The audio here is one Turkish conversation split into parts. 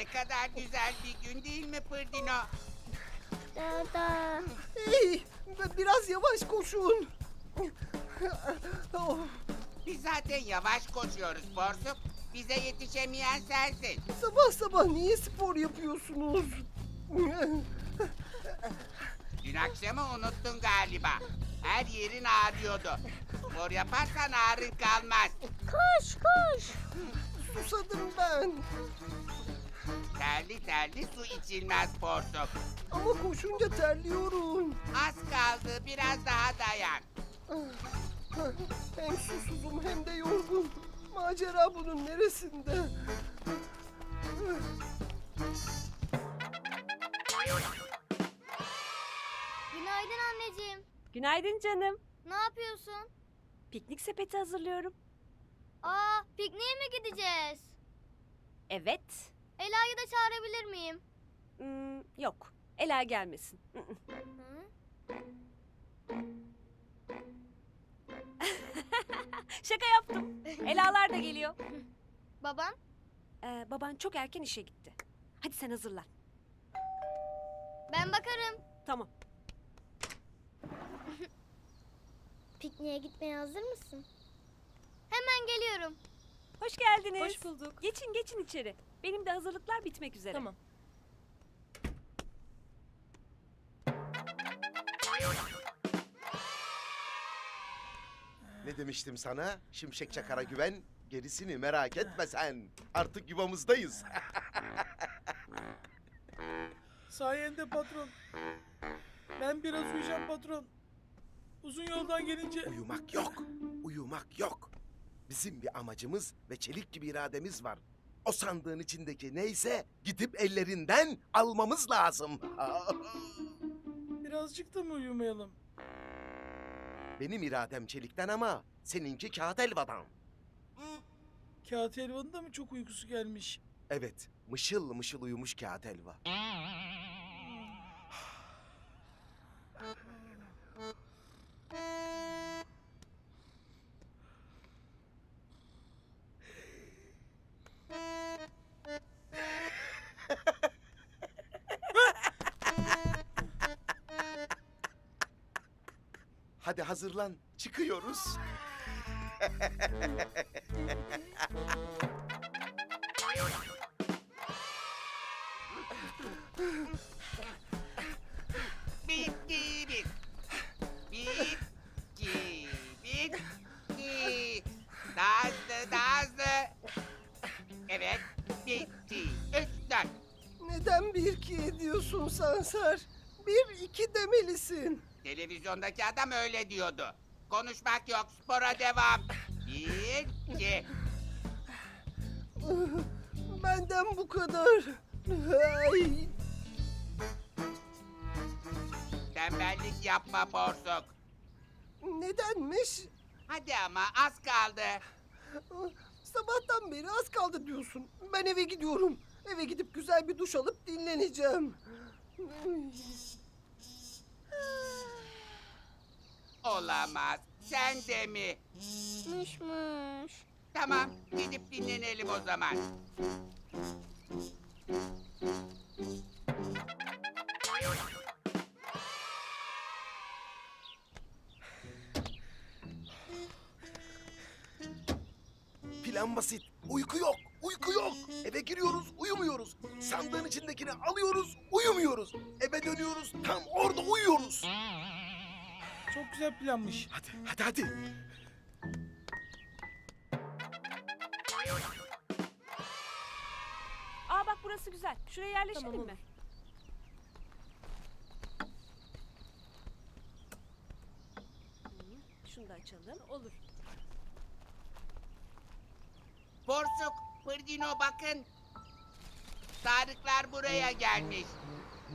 Ne kadar güzel bir gün değil mi Pırdino? Dada. Hey, biraz yavaş koşun. Oh, Biz zaten yavaş koşuyoruz Borsuk. Bize yetişemeyen sensin. sabah sabah niye spor yapıyorsunuz? Dün akşamı unuttun galiba. Her yerin ağrıyordu. Spor yaparsan ağrın kalmaz. Koş koş. Susadım ben. Terli terli su içilmez Borsuk. Ama koşunca terliyorum. Az kaldı biraz daha dayan. Hem susuzum hem de yorgun. Macera bunun neresinde? Günaydın anneciğim. Günaydın canım. Ne yapıyorsun? Piknik sepeti hazırlıyorum. Aa, pikniğe mi gideceğiz? Evet. Ela'yı da çağırabilir miyim? Hmm, yok. Ela gelmesin. Şaka yaptım. Elalar da geliyor. Baban? Ee, baban çok erken işe gitti. Hadi sen hazırlan. Ben bakarım. Tamam. Pikniğe gitmeye hazır mısın? Hemen geliyorum. Hoş geldiniz. Hoş bulduk. Geçin geçin içeri. Benim de hazırlıklar bitmek üzere. Tamam. Ne demiştim sana? Şimşek çakara güven, gerisini merak etme sen. Artık yuvamızdayız. Sayende patron. Ben biraz uyuyacağım patron. Uzun yoldan gelince uyumak yok, uyumak yok. Bizim bir amacımız ve çelik gibi irademiz var. O sandığın içindeki neyse gidip ellerinden almamız lazım. birazcık da mı uyumayalım? Benim iradem çelikten ama seninki kağıt helvadan. Kağıt helvanın da mı çok uykusu gelmiş? Evet, mışıl mışıl uyumuş kağıt helva. Hadi hazırlan, çıkıyoruz. Bitti bit. Bitti. Bitti. Daha hızlı daha hızlı. Evet bitti. Üç dört. Neden bir iki ediyorsun Sansar? Bir iki demelisin. Televizyondaki adam öyle diyordu. Konuşmak yok spora devam. Bir, iki. Benden bu kadar. Ay, Tembellik yapma borsuk. nedenmiş? Hadi ama az kaldı. Sabahtan beri az kaldı diyorsun. Ben eve gidiyorum. Eve gidip güzel bir duş alıp dinleneceğim. Olamaz. Sen de mi? Mış mış. Tamam gidip dinlenelim o zaman. Plan basit. Uyku yok. Uyku yok. Eve giriyoruz, uyumuyoruz. Sandığın içindekini alıyoruz, uyumuyoruz. Eve dönüyoruz, tam orada uyuyoruz. Çok güzel planmış. Hadi, hadi, hadi. Aa bak burası güzel. Şuraya yerleşelim Tamam, mi? Hı, Şunu da açalım. Olur. Borsuk, Pırdino bakın. Tarıklar buraya gelmiş.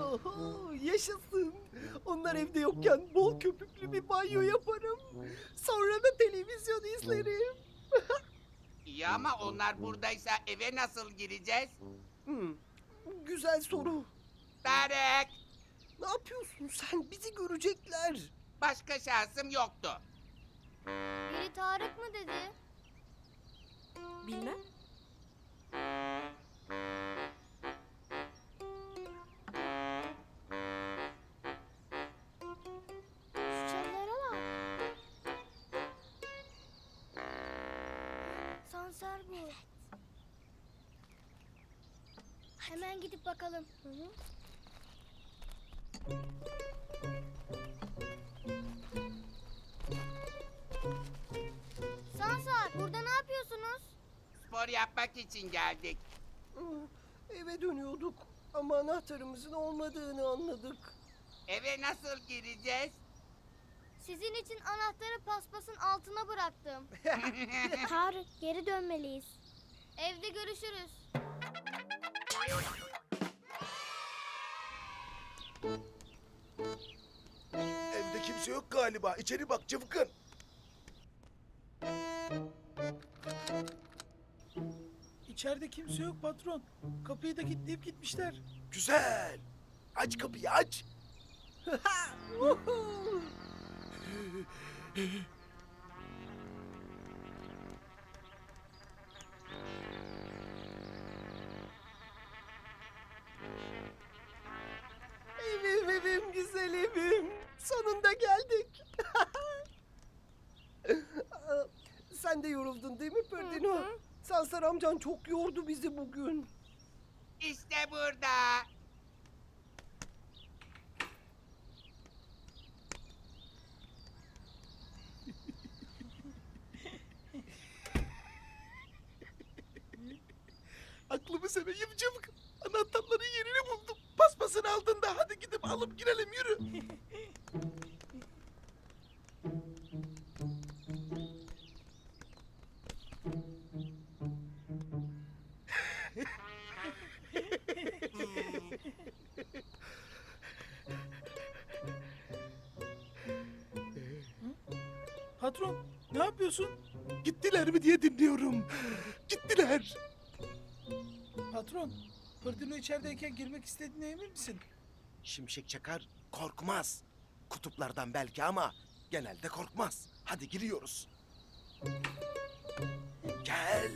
Oho, yaşasın. Onlar evde yokken bol köpüklü bir banyo yaparım. Sonra da televizyon izlerim. İyi ama onlar buradaysa eve nasıl gireceğiz? Hmm, güzel soru. Tarık, Ne yapıyorsun sen? Bizi görecekler. başka şansım yoktu. Biri Tarık mı dedi? Bilmem. Asansör bu. Hemen gidip bakalım. Hı hı. Sansar, burada ne yapıyorsunuz? Spor yapmak için geldik. Eve dönüyorduk ama anahtarımızın olmadığını anladık. Eve nasıl gireceğiz? Sizin için anahtarı paspasın altına bıraktım. Tarık, geri dönmeliyiz. Evde görüşürüz. Evde kimse yok galiba. İçeri bak çabukın. İçeride kimse yok patron. Kapıyı da kilitleyip gitmişler. Güzel. Aç kapıyı aç. Evim evim güzel evim. Sonunda geldik. Sen de yoruldun değil mi Pırdino? Sansar amcan çok yordu bizi bugün. İşte burada. Aklımı seveyim çabuk. Anahtarların yerini buldum. Paspasın altında. Hadi gidip alıp girelim yürü. Patron ne yapıyorsun? Gittiler mi diye dinliyorum. Gittiler. Patron Fırtına içerideyken girmek istediğine emin misin? Şimşek çakar korkmaz. Kutuplardan belki ama genelde korkmaz. Hadi giriyoruz. Gel.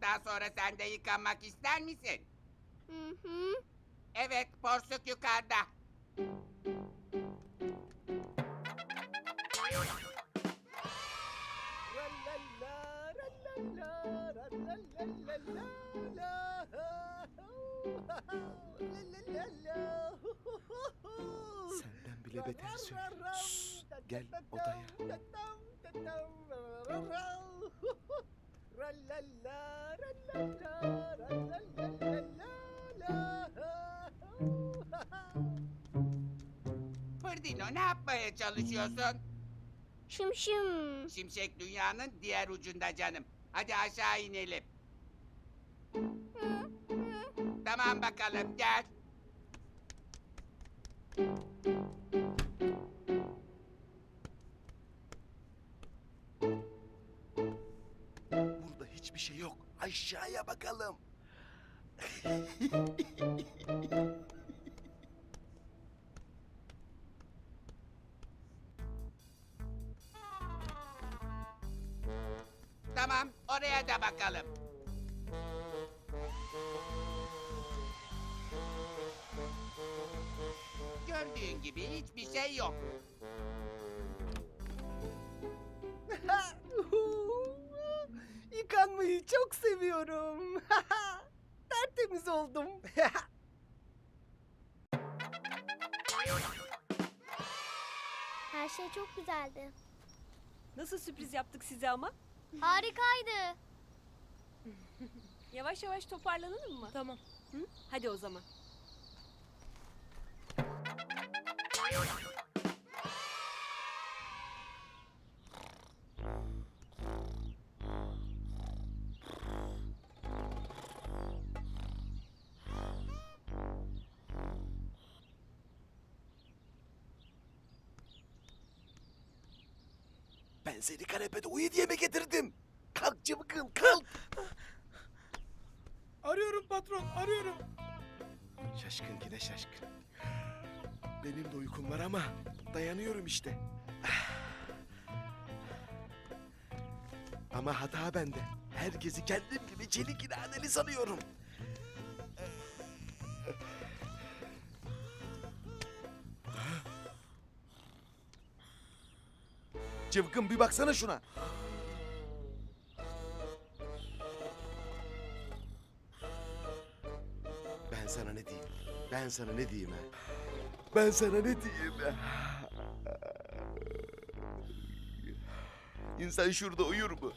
Porsuktan sonra sen de yıkanmak ister misin? Hı hı. Evet, porsuk yukarıda. Senden bile beter söylüyor. Sus, gel odaya. Fırdino ne yapmaya çalışıyorsun? Şım şım. Şimşek dünyanın diğer ucunda canım. Hadi aşağı inelim. Tamam bakalım gel. Burada hiçbir şey yok. Aşağıya bakalım. Tamam, oraya da bakalım. Gördüğün gibi hiçbir şey yok. Yıkanmayı çok seviyorum. Tertemiz oldum. Her şey çok güzeldi. Nasıl sürpriz yaptık size ama? Harikaydı. Yavaş yavaş toparlanalım mı? Tamam. Hı? Hadi o zaman. Ben seni kanepede uyu diye mi getirdim? Kalk çabukın kalk. Arıyorum patron arıyorum. Şaşkın yine şaşkın. Benim de uykum var ama dayanıyorum işte. Ama hata bende. Herkesi kendim gibi çelik iradeli sanıyorum. Cıvkın bir baksana şuna. Ben sana ne diyeyim? Ben sana ne diyeyim ha? Ben sana ne diyeyim? İnsan şurada uyur mu?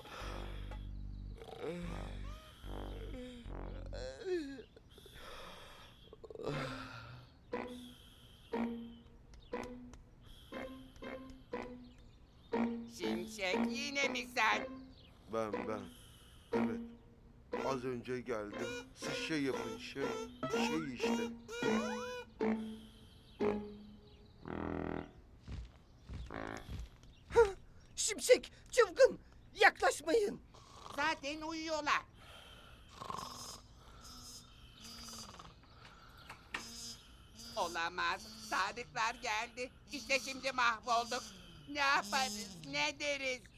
Yine mi sen? Ben ben. Evet. Az önce geldim. Siz şey yapın şey. Şey işte. Şimşek, çılgın, yaklaşmayın. Zaten uyuyorlar. Olamaz. Sadıklar geldi. İşte şimdi mahvolduk. Ne yaparız? Ne deriz?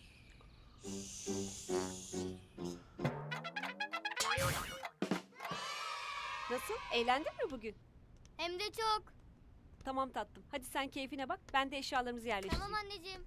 Eğlendin mi bugün? Hem de çok. Tamam tatlım. Hadi sen keyfine bak. Ben de eşyalarımızı yerleştireyim. Tamam anneciğim.